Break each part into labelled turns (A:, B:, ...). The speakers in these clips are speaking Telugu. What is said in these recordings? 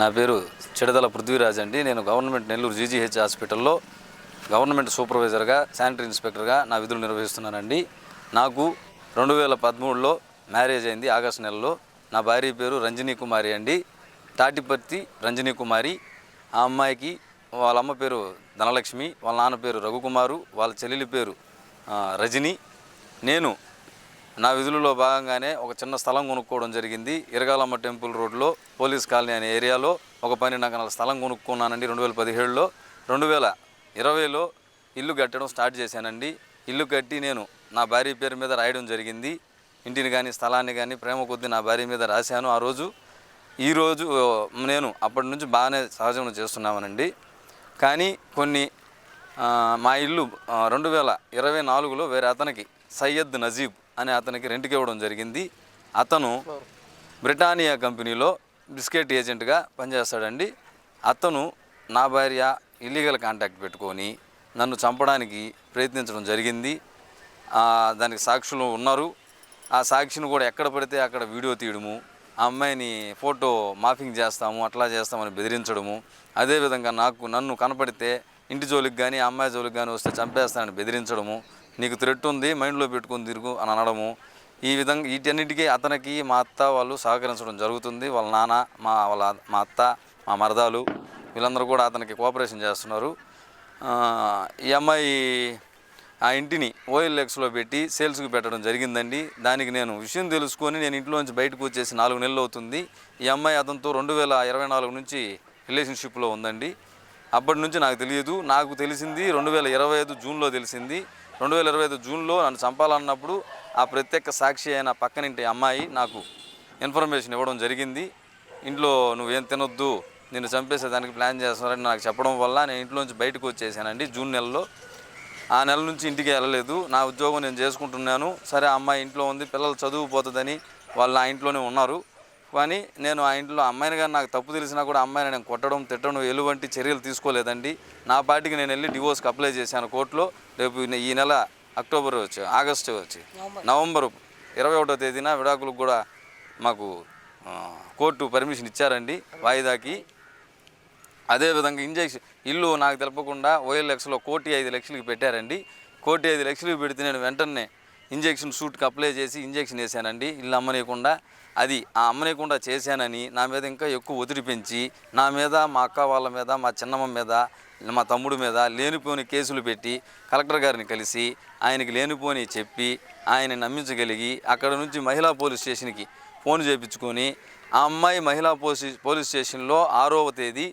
A: నా పేరు చిడదల పృథ్వీరాజ్ అండి. నేను గవర్నమెంట్ నెల్లూరు జీజీహెచ్ హాస్పిటల్లో గవర్నమెంట్ సూపర్వైజర్గా శానిటరీ ఇన్స్పెక్టర్గా నా విధులు నిర్వహిస్తున్నానండి. నాకు రెండు వేల పదమూడులో మ్యారేజ్ అయింది ఆగస్టు నెలలో. నా భార్య పేరు రంజనీ కుమారి అండి. తాటిపర్తి రంజనీ కుమారి. ఆ అమ్మాయికి వాళ్ళ అమ్మ పేరు ధనలక్ష్మి వాళ్ళ నాన్న పేరు రఘుకుమారు వాళ్ళ చెల్లెలి పేరు రజని. నేను నా విధులలో భాగంగానే ఒక చిన్న స్థలం కొనుక్కోవడం జరిగింది. ఇరగాలమ్మ టెంపుల్ రోడ్లో పోలీస్ కాలనీ అనే ఏరియాలో ఒక పన్నెండు ఎకరాల స్థలం కొనుక్కున్నానండి రెండు వేల పదిహేడులో. రెండు వేల ఇరవైలో ఇల్లు కట్టడం స్టార్ట్ చేశానండి. ఇల్లు కట్టి నేను నా భార్య పేరు మీద రాయడం జరిగింది. ఇంటిని కానీ స్థలాన్ని కానీ ప్రేమ కొద్దీ నా భార్య మీద రాశాను. ఆ రోజు ఈరోజు నేను అప్పటి నుంచి బాగానే సహజం చేస్తున్నామనండి. కానీ కొన్ని మా ఇల్లు రెండు వేల ఇరవై నాలుగులో వేరే అతనికి సయ్యద్ నజీబ్ అనే అతనికి రెంట్కి ఇవ్వడం జరిగింది. అతను బ్రిటానియా కంపెనీలో బిస్కెట్ ఏజెంట్గా పనిచేస్తాడండి. అతను నా భార్య ఇల్లీగల్ కాంటాక్ట్ పెట్టుకొని నన్ను చంపడానికి ప్రయత్నించడం జరిగింది. దానికి సాక్షులు ఉన్నారు. ఆ సాక్షిని కూడా ఎక్కడ పడితే అక్కడ వీడియో తీయడము ఆ అమ్మాయిని ఫోటో మాఫింగ్ చేస్తాము అట్లా చేస్తామని బెదిరించడము అదేవిధంగా నాకు నన్ను కనపడితే ఇంటి జోలికి కానీ ఆ అమ్మాయి జోలికి కానీ వస్తే చంపేస్తానని బెదిరించడము నీకు థ్రెట్ ఉంది మైండ్లో పెట్టుకొని తిరుగు అని అనడము. ఈ విధంగా వీటన్నిటికీ అతనికి మా అత్త వాళ్ళు సహకరించడం జరుగుతుంది. వాళ్ళ నాన్న మా వాళ్ళ మా అత్త మా మరదాలు వీళ్ళందరూ కూడా అతనికి కోఆపరేషన్ చేస్తున్నారు. ఈ అమ్మాయి ఆ ఇంటిని ఓఎల్ఎక్స్లో పెట్టి సేల్స్కి పెట్టడం జరిగిందండి. దానికి నేను విషయం తెలుసుకొని నేను ఇంట్లోంచి బయటకు వచ్చేసి నాలుగు నెలలు అవుతుంది. ఈ అమ్మాయి అతనితో రెండు వేల ఇరవై నాలుగు నుంచి రిలేషన్షిప్లో ఉందండి. అప్పటి నుంచి నాకు తెలియదు. నాకు తెలిసింది రెండు వేల ఇరవై ఐదు జూన్లో తెలిసింది. రెండు వేల ఇరవై ఐదు జూన్లో నన్ను చంపాలన్నప్పుడు ఆ ప్రత్యేక సాక్షి అయిన పక్కనింటి అమ్మాయి నాకు ఇన్ఫర్మేషన్ ఇవ్వడం జరిగింది. ఇంట్లో నువ్వేం తినొద్దు నేను చంపేసేదానికి ప్లాన్ చేస్తున్నారని నాకు చెప్పడం వల్ల నేను ఇంట్లోంచి బయటకు వచ్చేసానండి జూన్ నెలలో. ఆ నెల నుంచి ఇంటికి వెళ్ళలేదు. నా ఉద్యోగం నేను చేసుకుంటున్నాను. సరే అమ్మాయి ఇంట్లో ఉంది పిల్లలు చదువుపోతుందని వాళ్ళు నా ఇంట్లోనే ఉన్నారు. కానీ నేను ఆ ఇంట్లో అమ్మాయిని కానీ నాకు తప్పు తెలిసినా కూడా అమ్మాయిని నేను కొట్టడం తిట్టడం ఎలువంటి చర్యలు తీసుకోలేదండి. నా పాటికి నేను వెళ్ళి డివోర్స్కి అప్లై చేశాను కోర్టులో. రేపు ఈ నెల అక్టోబర్ వచ్చి ఆగస్టు వచ్చి నవంబర్. ఇరవై ఒకటో తేదీన విడాకులకు కూడా మాకు కోర్టు పర్మిషన్ ఇచ్చారండి వాయిదాకి. అదేవిధంగా ఇంజెక్షన్ ఇల్లు నాకు తెలపకుండా ఓఎల్ఎక్స్లో కోటి ఐదు లక్షలకి పెట్టారండి. కోటి ఐదు లక్షలకి పెడితే నేను వెంటనే ఇంజెక్షన్ సూట్కి అప్లై చేసి ఇంజెక్షన్ వేసానండి ఇల్లు అమ్మనీయకుండా. అది ఆ అమ్మనీయకుండా చేశానని నా మీద ఇంకా ఎక్కువ ఒత్తిడి పెంచి నా మీద మా అక్క వాళ్ళ మీద మా చిన్నమ్మ మీద మా తమ్ముడి మీద లేనిపోని కేసులు పెట్టి కలెక్టర్ గారిని కలిసి ఆయనకి లేనిపోని చెప్పి ఆయన నమ్మించగలిగి అక్కడ నుంచి మహిళా పోలీస్ స్టేషన్కి ఫోన్ చేయించుకొని ఆ అమ్మాయి మహిళా పోలీస్ పోలీస్ స్టేషన్లో ఆరవ తేదీ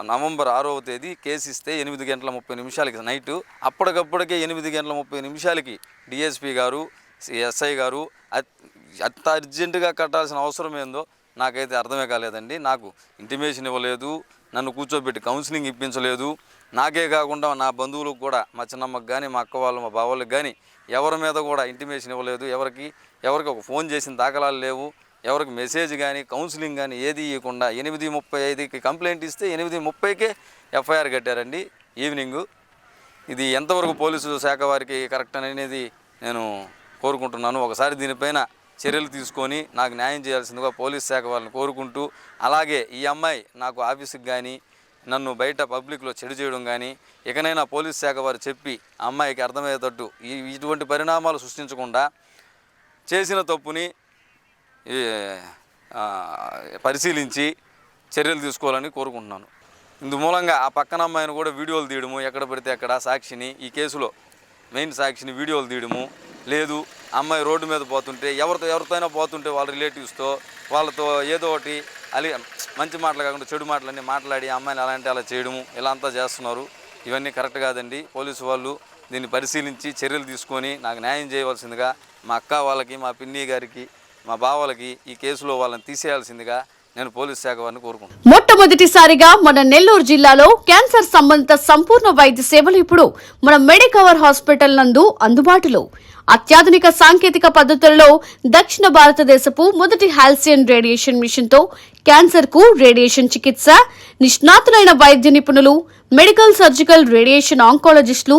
A: నవంబర్ ఆరవ తేదీ కేసు ఇస్తే ఎనిమిది గంటల ముప్పై నిమిషాలకి నైటు. అప్పటికప్పటికే ఎనిమిది గంటల ముప్పై నిమిషాలకి డిఎస్పి గారు ఎస్ఐ గారు అత్- అంత అర్జెంటుగా కట్టాల్సిన అవసరం ఏందో నాకైతే అర్థమే కాలేదండి. నాకు ఇంటిమేషన్ ఇవ్వలేదు నన్ను కూర్చోబెట్టి కౌన్సిలింగ్ ఇప్పించలేదు. నాకే కాకుండా నా బంధువులకు కూడా మా చిన్నమ్మకు కానీ మా అక్క వాళ్ళు మా బావాళ్ళకి కానీ ఎవరి మీద కూడా ఇంటిమేషన్ ఇవ్వలేదు. ఎవరికి ఎవరికి ఒక ఫోన్ చేసిన దాఖలాలు లేవు. ఎవరికి మెసేజ్ కానీ కౌన్సిలింగ్ కానీ ఏది ఇవ్వకుండా ఎనిమిది ముప్పై ఐదుకి కంప్లైంట్ ఇస్తే ఎనిమిది ముప్పైకే ఎఫ్ఐఆర్ కట్టారండి ఈవినింగ్. ఇది ఎంతవరకు పోలీసు శాఖ వారికి కరెక్ట్ అనేది నేను కోరుకుంటున్నాను. ఒకసారి దీనిపైన చర్యలు తీసుకొని నాకు న్యాయం చేయాల్సిందిగా పోలీస్ శాఖ వాళ్ళని కోరుకుంటూ అలాగే ఈ అమ్మాయి నాకు ఆఫీస్కి కానీ నన్ను బయట పబ్లిక్లో చెడు చేయడం కానీ ఇకనైనా పోలీస్ శాఖ వారు చెప్పి అమ్మాయికి అర్థమయ్యేటట్టు ఇటువంటి పరిణామాలు సృష్టించకుండా చేసిన తప్పుని పరిశీలించి చర్యలు తీసుకోవాలని కోరుకుంటున్నాను. ఇందు మూలంగా ఆ పక్కన అమ్మాయిని కూడా వీడియోలు తీయడము ఎక్కడ పడితే అక్కడ సాక్షిని ఈ కేసులో మెయిన్ సాక్షిని వీడియోలు తీయడము లేదు అమ్మాయి రోడ్డు మీద పోతుంటే ఎవరితో ఎవరితో అయినా పోతుంటే వాళ్ళ రిలేటివ్స్తో వాళ్ళతో ఏదో ఒకటి అలి మంచి మాటలు కాకుండా చెడు మాటలన్నీ మాట్లాడి అమ్మాయిని అలాంటి అలా చేయడము ఇలా అంతా చేస్తున్నారు. ఇవన్నీ కరెక్ట్ కాదండి. పోలీసు వాళ్ళు దీన్ని పరిశీలించి చర్యలు తీసుకొని నాకు న్యాయం చేయవలసిందిగా మా అక్క వాళ్ళకి మా పిన్ని గారికి మా బావలకి ఈ కేసులో వాళ్ళని తీసేయాల్సిందిగా నేను పోలీస్ శాఖ వారిని కోరుకుంటున్నాను.
B: మొట్టమొదటిసారిగా మన నెల్లూరు జిల్లాలో క్యాన్సర్ సంబంధిత సంపూర్ణ వైద్య సేవలు ఇప్పుడు మన మెడికవర్ హాస్పిటల్ నందు అందుబాటులో. అత్యాధునిక సాంకేతిక పద్ధతులలో దక్షిణ భారతదేశపు మొదటి హాల్సియన్ రేడియేషన్ మిషన్తో క్యాన్సర్కు రేడియేషన్ చికిత్స నిష్ణాతులైన వైద్య నిపుణులు మెడికల్ సర్జికల్ రేడియేషన్ ఆంకాలజిస్టులు